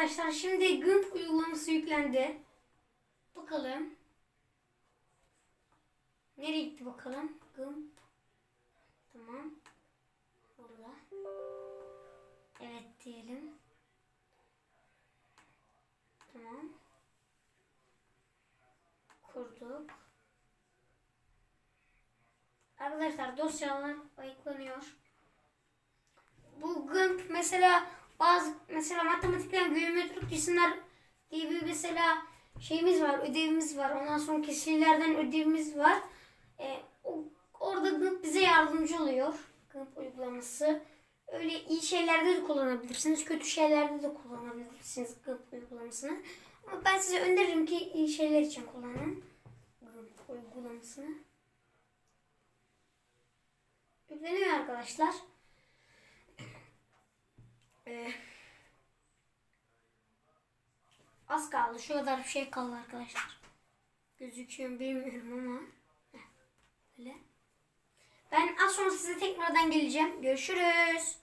arkadaşlar şimdi GIMP uygulaması yüklendi. Bakalım. Nereye gitti bakalım? GIMP. Tamam. Burada. Evet diyelim. Tamam. Kurduk. Arkadaşlar dosyalar ayıklanıyor. Bu GIMP mesela bazı mesela matematikten geometrik cisimler diye bir mesela şeyimiz var, ödevimiz var. Ondan sonra kesirlerden ödevimiz var. Ee, o, orada GIMP bize yardımcı oluyor. GIMP uygulaması. Öyle iyi şeylerde de kullanabilirsiniz, kötü şeylerde de kullanabilirsiniz GIMP uygulamasını. Ama ben size öneririm ki iyi şeyler için kullanın GIMP uygulamasını. Yükleniyor arkadaşlar. Az kaldı. Şu kadar bir şey kaldı arkadaşlar. Gözüküyor bilmiyorum ama. Heh, Böyle. Ben az sonra size tekrardan geleceğim. Görüşürüz.